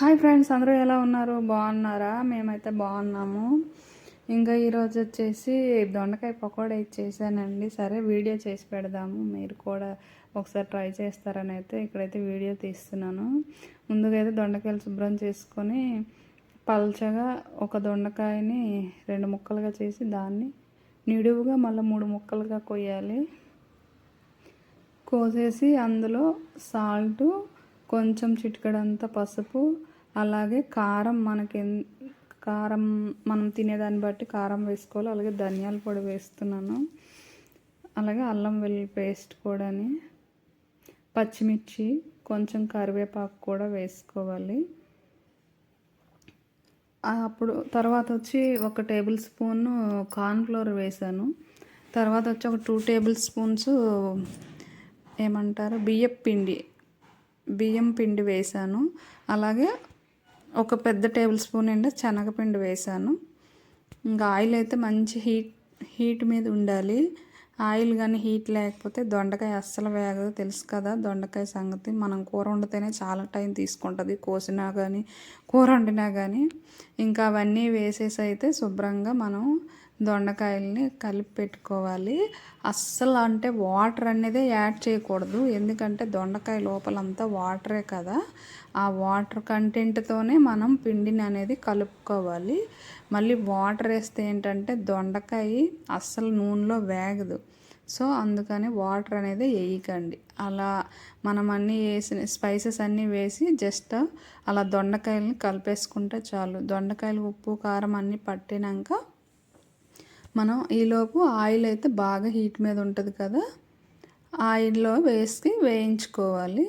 Hi friends అందరూ ఎలా ఉన్నారు? బాగున్నారా? మేమైతే బాగున్నాము. ఇంకా ఈరోజు వచ్చేసి దొండకాయ పకోడా చేశానండి. సరే వీడియో చేసి పెడదాము. మీరు కూడా ఒకసారి ట్రై చేస్తారని అయితే ఇక్కడైతే వీడియో తీస్తున్నాను. ముందుగా అయితే దొండకాయలు శుభ్రం చేసుకొని పల్చగా ఒక దొండకాయని రెండు ముక్కలుగా చేసి దాన్ని నిడువుగా మళ్ళీ మూడు ముక్కలుగా కొయ్యాలి. కోసేసి అందులో సాల్టు కొంచెం చిటికడంత పసుపు అలాగే కారం మనకి కారం మనం తినేదాన్ని బట్టి కారం వేసుకోవాలి అలాగే ధనియాల పొడి వేస్తున్నాను. అలాగే అల్లం వెల్లుల్లి పేస్ట్ కూడా పచ్చిమిర్చి కొంచెం కరివేపాకు కూడా వేసుకోవాలి. అప్పుడు తర్వాత వచ్చి ఒక టేబుల్ స్పూన్ కార్న్ఫ్లోర్ వేసాను. తర్వాత వచ్చి ఒక టూ టేబుల్ స్పూన్స్ ఏమంటారు బియ్యం పిండి బియ్యం పిండి వేసాను. అలాగే ఒక పెద్ద టేబుల్ స్పూన్ నిండా శనగపిండి వేసాను. ఇంకా ఆయిల్ అయితే మంచి హీట్ హీట్ మీద ఉండాలి. ఆయిల్ కానీ హీట్ లేకపోతే దొండకాయ అస్సలు వేగదు. తెలుసు కదా దొండకాయ సంగతి. మనం కూర వండితేనే చాలా టైం తీసుకుంటుంది. కోసినా కానీ కూర వండినా కానీ ఇంకా అవన్నీ వేసేసి అయితే శుభ్రంగా మనం దొండకాయల్ని కలిపి పెట్టుకోవాలి. అస్సలు అంటే వాటర్ అనేది యాడ్ చేయకూడదు. ఎందుకంటే దొండకాయ లోపలంతా వాటరే కదా. ఆ వాటర్ కంటెంట్తోనే మనం పిండిని అనేది కలుపుకోవాలి. మళ్ళీ వాటర్ వేస్తే ఏంటంటే దొండకాయ అస్సలు నూనెలో వేగదు. సో అందుకని వాటర్ అనేది వేయకండి. అలా మనం అన్నీ వేసిన స్పైసెస్ అన్నీ వేసి జస్ట్ అలా దొండకాయలని కలిపేసుకుంటే చాలు. దొండకాయలు ఉప్పు కారం అన్నీ పట్టినాక మనం ఈలోపు ఆయిల్ అయితే బాగా హీట్ మీద ఉంటుంది కదా ఆయిల్లో వేసి వేయించుకోవాలి.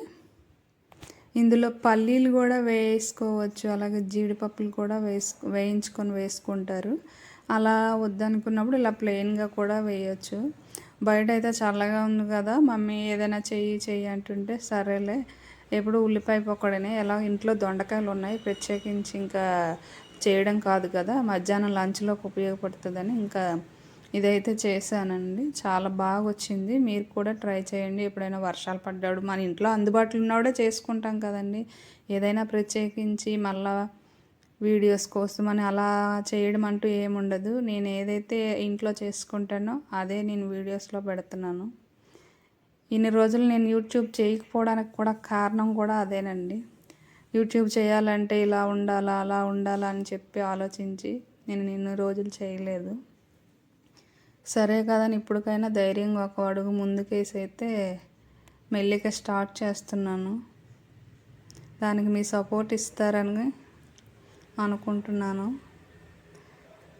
ఇందులో పల్లీలు కూడా వేసుకోవచ్చు అలాగే జీడిపప్పులు కూడా వేసు వేయించుకొని వేసుకుంటారు. అలా వద్దనుకున్నప్పుడు ఇలా ప్లెయిన్గా కూడా వేయచ్చు. బయట అయితే చల్లగా ఉంది కదా మమ్మీ ఏదైనా చెయ్యి చెయ్యి అంటుంటే సరేలే ఎప్పుడు ఉల్లిపాయ పకోడనే ఎలా ఇంట్లో దొండకాయలు ఉన్నాయి ప్రత్యేకించి ఇంకా చేయడం కాదు కదా. మధ్యాహ్నం లంచ్లోకి ఉపయోగపడుతుందని ఇంకా ఇదైతే చేశానండి. చాలా బాగా వచ్చింది మీరు కూడా ట్రై చేయండి. ఎప్పుడైనా వర్షాలు పడ్డాడు మన ఇంట్లో అందుబాటులో ఉన్నవాడే చేసుకుంటాం కదండి. ఏదైనా ప్రత్యేకించి మళ్ళా వీడియోస్ కోసం అని అలా చేయడం అంటూ ఏముండదు నేను ఏదైతే ఇంట్లో చేసుకుంటానో అదే నేను వీడియోస్లో పెడుతున్నాను. ఇన్ని రోజులు నేను యూట్యూబ్ చేయకపోవడానికి కూడా కారణం కూడా అదేనండి. యూట్యూబ్ చేయాలంటే ఇలా ఉండాలా అలా ఉండాలా అని చెప్పి ఆలోచించి నేను ఇన్ని రోజులు చేయలేదు. సరే కదని ఇప్పటికైనా ధైర్యంగా ఒక అడుగు ముందుకేసైతే మెల్లిక స్టార్ట్ చేస్తున్నాను. దానికి మీ సపోర్ట్ ఇస్తారని అనుకుంటున్నాను.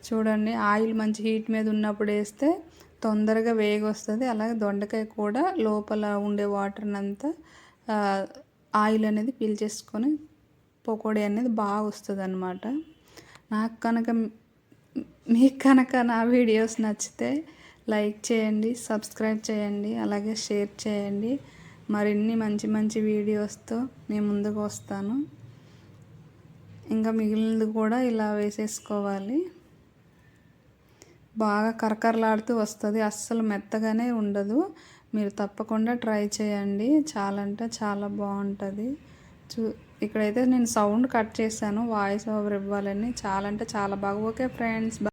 చూడండి ఆయిల్ మంచి హీట్ మీద ఉన్నప్పుడు వేస్తే తొందరగా వేగి వస్తుంది అలాగే దొండకాయ కూడా లోపల ఉండే వాటర్ని అంతా ఆయిల్ అనేది పీల్చేసుకొని పకోడీ అనేది బాగా వస్తుంది అనమాట నాకు కనుక మీకు కనుక నా వీడియోస్ నచ్చితే లైక్ చేయండి సబ్స్క్రైబ్ చేయండి అలాగే షేర్ చేయండి. మరిన్ని మంచి మంచి వీడియోస్తో నేను ముందుకు వస్తాను. ఇంకా మిగిలినది కూడా ఇలా వేసేసుకోవాలి. బాగా కరకరలాడుతూ వస్తుంది అస్సలు మెత్తగానే ఉండదు. మీరు తప్పకుండా ట్రై చేయండి. చాలా అంటే చాలా బాగుంటుంది. చూ ఇక్కడైతే నేను సౌండ్ కట్ చేశాను. వాయిస్ ఓవర్ ఇవ్వాలని. చాలా అంటే చాలా బాగా. Okay friends